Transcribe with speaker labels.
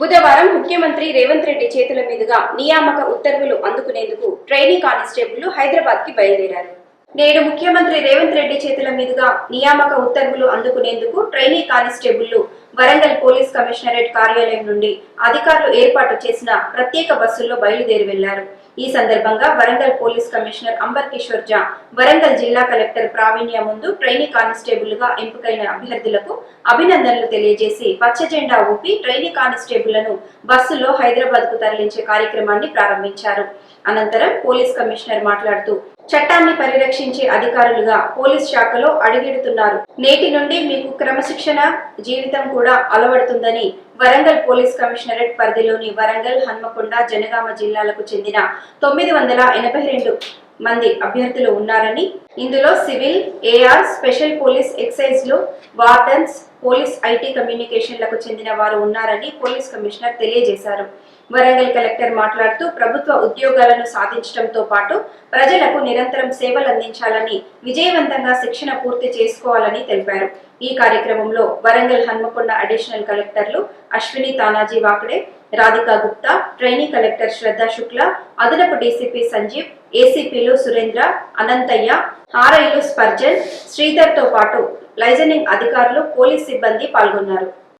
Speaker 1: బుధవారం ముఖ్యమంత్రి రేవంత్ రెడ్డి చేతుల మీదుగా నియామక ఉత్తర్వులు అందుకునేందుకు ట్రైనీ కానిస్టేబుల్ హైదరాబాద్కి బయలుదేరారు. నేడు ముఖ్యమంత్రి రేవంత్ రెడ్డి చేతుల మీదుగా నియామక ఉత్తర్వులు అందుకునేందుకు trainee constable Warangal police commissionerate కార్యాలయం నుండి అధికారులు ఏర్పాటు చేసిన ప్రత్యేక బస్సుల్లో బయలుదేరి వెళ్ళారు. ఈ సందర్భంగా వరంగల్ పోలీస్ కమిషనర్ అంబర్ కిషోర్ జా వరంగల్ జిల్లా కలెక్టర్ ప్రావీణ్య ముందు ట్రైనీ కానిస్టేబుల్గా ఎంపికైన అభ్యర్థులకు అభినందనలు తెలియజేసి పచ్చ జెండా ఊపి ట్రైనీ కానిస్టేబుళ్ళను బస్సులో హైదరాబాద్కు తరలించే కార్యక్రమాన్ని ప్రారంభించారు. అనంతరం పోలీస్ కమిషనర్ మాట్లాడుతూ చట్టాన్ని పరిరక్షించే అధికారులుగా పోలీస్ శాఖలో అడుగెడుతున్నారు. నేటి నుండి మీకు క్రమశిక్షణ జీవితం కూడా అలవడుతుందని వరంగల్ పోలీస్ కమిషనరేట్ పరిధిలోని వరంగల్ హన్మకొండ జనగామ జిల్లాలకు చెందిన తొమ్మిది వందల ఎనభై రెండు మంది అభ్యర్థులు ఉన్నారని. ఇందులో సివిల్ ఏఆర్ స్పెషల్ పోలీస్ ఎక్సైజ్లు వార్డన్స్ పోలీస్ ఐటీ కమ్యూనికేషన్లకు చెందిన వారు ఉన్నారని పోలీస్ కమిషనర్ తెలియజేశారు. వరంగల్ కలెక్టర్ మాట్లాడుతూ ప్రభుత్వ ఉద్యోగాలను సాధించడంతో పాటు ప్రజలకు నిరంతరం సేవలు అందించాలని విజయవంతంగా శిక్షణ పూర్తి చేసుకోవాలని తెలిపారు. ఈ కార్యక్రమంలో వరంగల్ హన్మకొండ అడిషనల్ కలెక్టర్లు అశ్విని తానాజీ వాకడే రాధికా గుప్తా ట్రైనీ కలెక్టర్ శ్రద్ధ శుక్ల అదనపు డీసీపీ సంజీవ్ ఏసీపీలు సురేంద్ర అనంతయ్య ఆర్ఐలు స్పర్జన్ శ్రీధర్తో పాటు లైజనింగ్ అధికారులు పోలీస్ సిబ్బంది పాల్గొన్నారు.